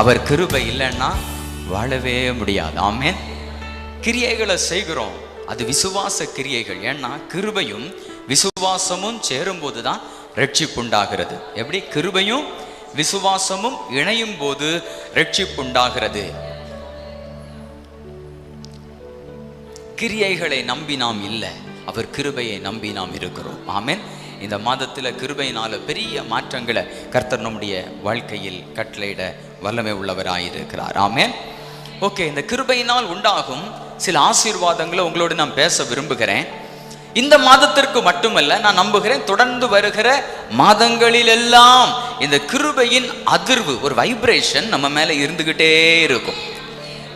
அவர் கிருபை இல்லைன்னா வாழவே முடியாது. ஆமே கிரியைகளை செய்கிறோம். அது விசுவாச கிரியைகள். ஏன்னா கிருபையும் விசுவாசமும் சேரும்போது தான் ரட்சிப்புண்டாகிறது எப்படி? கிருபையும் விசுவாசமும் இணையும் போது ரட்சிப்புண்டாகிறது கிரியைகளை நம்பி நாம் இல்லை. அவர் கிருபையை நம்பி நாம் இருக்கிறோம். ஆமேன். இந்த மாதத்தில் கிருபையினால பெரிய மாற்றங்களை கர்த்தர் நம்முடைய வாழ்க்கையில் கட்டளையிட வல்லமை உள்ளவராயிருக்கிறார். ஆமென். ஓகே இந்த கிருபையினால் உண்டாகும் சில ஆசீர்வாதங்களை உங்களோடு நான் பேச விரும்புகிறேன். இந்த மாதத்திற்கு மட்டுமல்ல நான் நம்புகிறேன் தொடர்ந்து வருகிற மாதங்களில் எல்லாம் இந்த கிருபையின் அதிர்வு ஒரு வைப்ரேஷன் நம்ம மேல இருந்துகிட்டே இருக்கும்.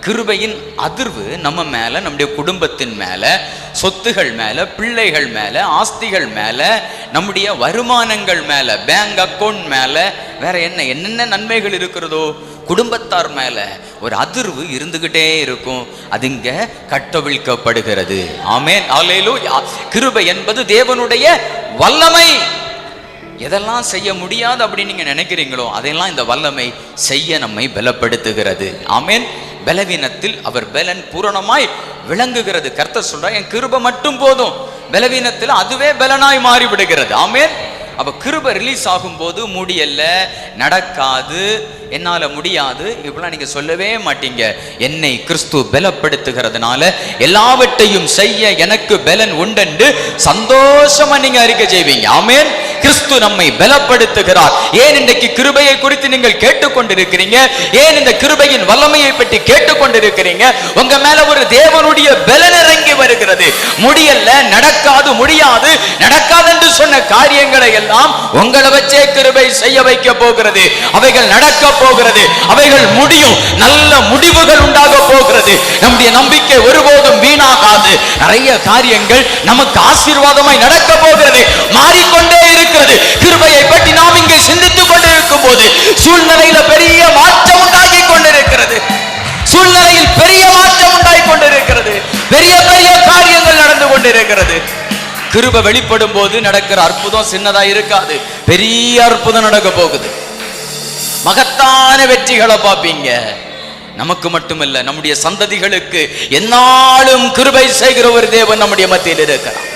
கிருபையின் அதிர்வு நம்ம மேல நம்முடைய குடும்பத்தின் மேல சொத்துகள் மேலே பிள்ளைகள் மேலே ஆஸ்திகள் மேலே நம்முடைய வருமானங்கள் மேலே பேங்க் அக்கவுண்ட் மேலே வேற என்ன என்னென்ன நன்மைகள் இருக்கிறதோ குடும்பத்தார் மேல ஒரு அதிர்வு இருந்துகிட்டே இருக்கும். அது இங்கே கட்டவிழ்க்கப்படுகிறது. ஆமேன். அல்லேலூயா கிருபை என்பது தேவனுடைய வல்லமை. எதெல்லாம் செய்ய முடியாது அப்படின்னு நீங்கள் நினைக்கிறீங்களோ அதையெல்லாம் இந்த வல்லமை செய்ய நம்மை பலப்படுத்துகிறது. ஆமேன். பலவீனத்தில் அவர் பலன் பூரணமாய் விளங்குகிறது. கர்த்தர் சொல்றார் என் கிருப மட்டும் போதும். பலவீனத்தில் அதுவே பலனாய் மாறிவிடுகிறது. ஆமேன். ஆமென் அப்ப கிருபை ரிலீஸ் ஆகும்போது முடியல நடக்காது என்னால முடியாது. இப்படிலாம் நீங்க சொல்லவே மாட்டீங்க. என்னை கிறிஸ்து பலப்படுத்துகிறதுனால எல்லாவற்றையும் செய்ய எனக்கு பலன் உண்டென்று சந்தோஷமா நீங்க அறிக்கை செய்வீங்க. ஆமேன். கிறிஸ்து நம்மை பலப்படுத்துகிறார். ஏன் இன்றைக்கு கிருபையை குறித்து நீங்கள் கேட்டுக்கொண்டிருக்கிறீங்க? ஏன் இந்த கிருபையின் வல்லமையை பற்றி கேட்டுக்கொண்டிருக்கிறீங்க? உங்க மேல ஒரு தேவனுடைய பலன் இறங்கி வருகிறது. முடியல நடக்காது முடியாது. நடக்காது என்று சொன்ன காரியங்களை எல்லாம் உங்களை வச்சே கிருபை செய்ய வைக்க போகிறது. அவைகள் நடக்க போகிறது. அவைகள் முடியும். நல்ல முடிவுகள் உண்டாக போகிறது. நம்முடைய நம்பிக்கை ஒருபோதும் வீணாகாது. நிறைய காரியங்கள் நமக்கு ஆசீர்வாதமாய் நடக்க போகிறது. மாறிக்கொண்டே இருக்கிறது. கிருபையை பற்றி நாம் இங்கே சிந்தித்துக் கொண்டிருக்கும் போது சூழ்நிலையில பெரிய மாற்றம் உண்டாகி கொண்டிருக்கிறது. சூழ்நிலையில் பெரிய மாற்றம் உண்டாகி கொண்டிருக்கிறது. பெரிய பெரிய காரியங்கள் நடந்து கொண்டிருக்கிறது. கிருபை வெளிப்படும் போது நடக்கிற அற்புதம் சின்னதா இருக்காது. பெரிய அற்புதம் நடக்க போகுது. மகத்தான வெற்றிகளை பார்ப்பீங்க. நமக்கு மட்டுமல்ல நம்முடைய சந்ததிகளுக்கு எந்நாளும் கிருபை செய்கிற ஒரு தேவன் நம்முடைய மத்தியில் இருக்கிறார்.